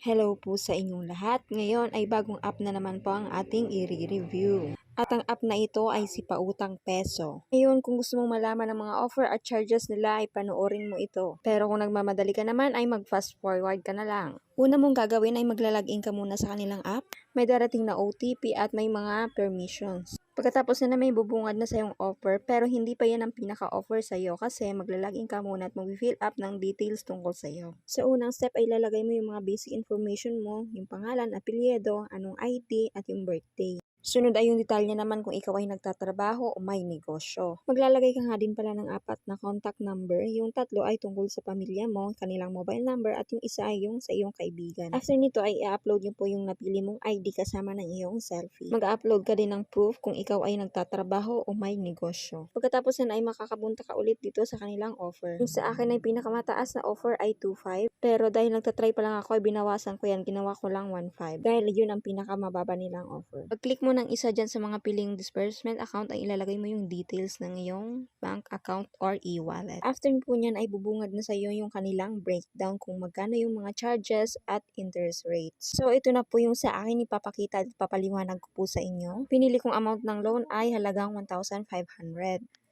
Hello po sa inyong lahat. Ngayon ay bagong app na naman po ang ating i-review. At ang app na ito ay si Pautang Peso. Ngayon, kung gusto mong malaman ng mga offer at charges nila, ay panoorin mo ito. Pero kung nagmamadali ka naman, ay mag-fast forward ka na lang. Una mong gagawin ay maglalagin ka muna sa kanilang app. May darating na OTP at may mga permissions. Pagkatapos na may bubungad na sa iyong offer, pero hindi pa yan ang pinaka-offer sa iyo kasi maglalagin ka muna at mag-fill up ng details tungkol sa iyo. Sa unang step ay lalagay mo yung mga basic information mo, yung pangalan, apelyido, anong ID, at yung birthday. Sunod ay yung detalye naman kung ikaw ay nagtatrabaho o may negosyo. Maglalagay ka nga din pala ng apat na contact number. Yung tatlo ay tungkol sa pamilya mo, kanilang mobile number, at yung isa ay yung sa iyong kaibigan. After nito ay i-upload niyo po yung napili mong ID kasama ng iyong selfie. Mag-upload ka din ng proof kung ikaw ay nagtatrabaho o may negosyo. Pagkatapos yan ay makakabunta ka ulit dito sa kanilang offer. Yung sa akin ay pinakamataas na offer ay 2.5. Pero dahil nagtatry pa lang ako ay binawasan ko yan, ginawa ko lang 1.5. Dahil yun ang pinakamababa nilang offer. Pag-click mo ng isa dyan sa mga piling disbursement account ay ilalagay mo yung details ng iyong bank account or e-wallet. After po niyan ay bubungad na sa iyo yung kanilang breakdown kung magkano yung mga charges at interest rates. So ito na po yung sa akin ipapakita at papaliwanag ko po sa inyo. Pinili kong amount ng loan ay halagang 1,500.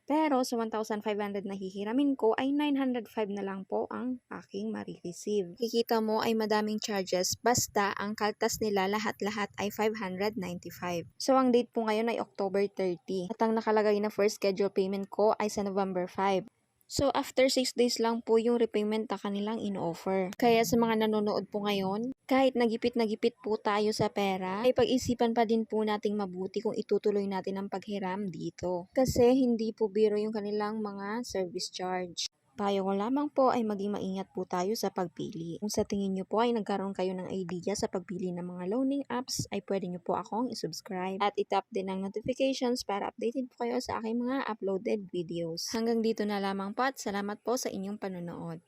Pero sa 1,500 na hihiramin ko ay 905 na lang po ang aking marireceive. Kikita mo ay madaming charges basta ang kaltas nila lahat-lahat ay 595. So ang date po ngayon ay October 30 at ang nakalagay na first schedule payment ko ay sa November 5. So, after 6 days lang po yung repayment na kanilang in-offer. Kaya sa mga nanonood po ngayon, kahit nagipit-nagipit po tayo sa pera, ay pag-isipan pa din po nating mabuti kung itutuloy natin ang paghiram dito. Kasi hindi po biro yung kanilang mga service charge. Payo ko lamang po ay maging maingat po tayo sa pagpili. Kung sa tingin nyo po ay nagkaroon kayo ng idea sa pagpili ng mga loaning apps, ay pwede nyo po akong isubscribe at itap din ang notifications para updated po kayo sa aking mga uploaded videos. Hanggang dito na lamang po at salamat po sa inyong panonood.